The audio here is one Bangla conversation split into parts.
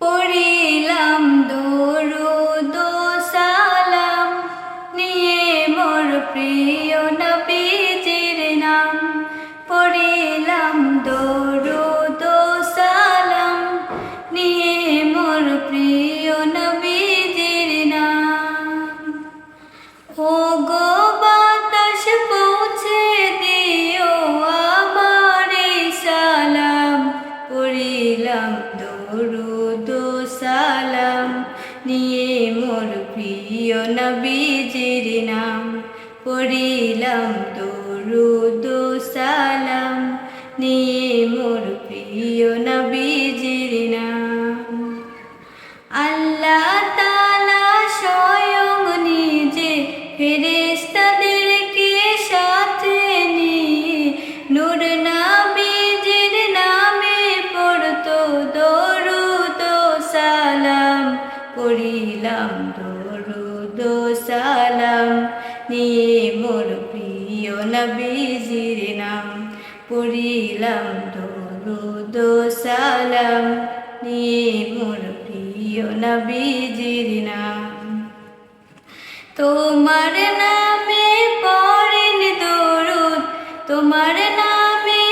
পড়িলাম দরুদ সালাম নিয়ে মোর প্রিয় নবীজির নাম। পড়িলাম দরুদ সালাম নিয়ে পড়িলাম দরুদ সালাম নিয়ে মোর প্রিয় নবীজির নাম। পড়িলাম দরুদ সালাম নিয়ে মোর প্রিয় নবীজির পড়িলাম দরুদ সালাম। নিয়ে মোর প্রিয় নবীজির নাম। পড়িলাম দরুদ সালাম। নিয়ে মোর প্রিয় নবীজির নাম। তোমার নামে পড়েন দরুদ, তোমার নামে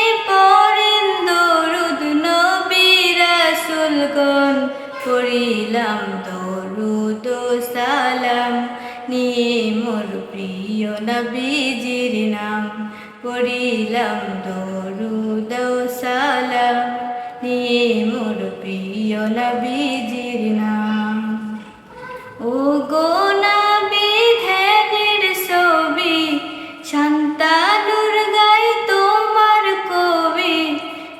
রাসূলগণ। পড়িলাম দরুদ সালাম, নিয়ে মোর প্রিয় নবীজির নাম। পড়িলাম দরুদ সালাম, নিয়ে মোর প্রিয় নবীজির নাম। ও গো ধ্যানের তোমার কবি,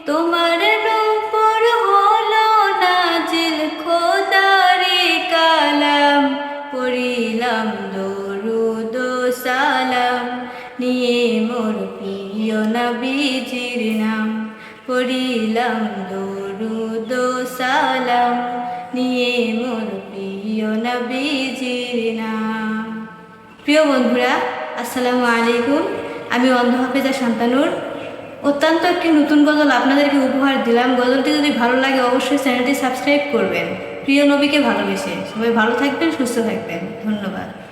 তোমার সালাম। নিয়ে মোর প্রিয় নবীজির নাম। পড়িলাম দরুদ সালাম। নিয়ে মোর প্রিয় নবীজির নাম। প্রিয় বন্ধুরা, আসসালামু আলাইকুম। আমি অন্ধ হাফেজা শান্তানুর। অত্যন্ত একটি নতুন গজল আপনাদেরকে উপহার দিলাম। গজলটি যদি ভালো লাগে, অবশ্যই চ্যানেলটি সাবস্ক্রাইব করবেন। প্রিয় নবীকে ভালোবেসে। সবাই ভালো থাকবেন, সুস্থ থাকবেন। ধন্যবাদ।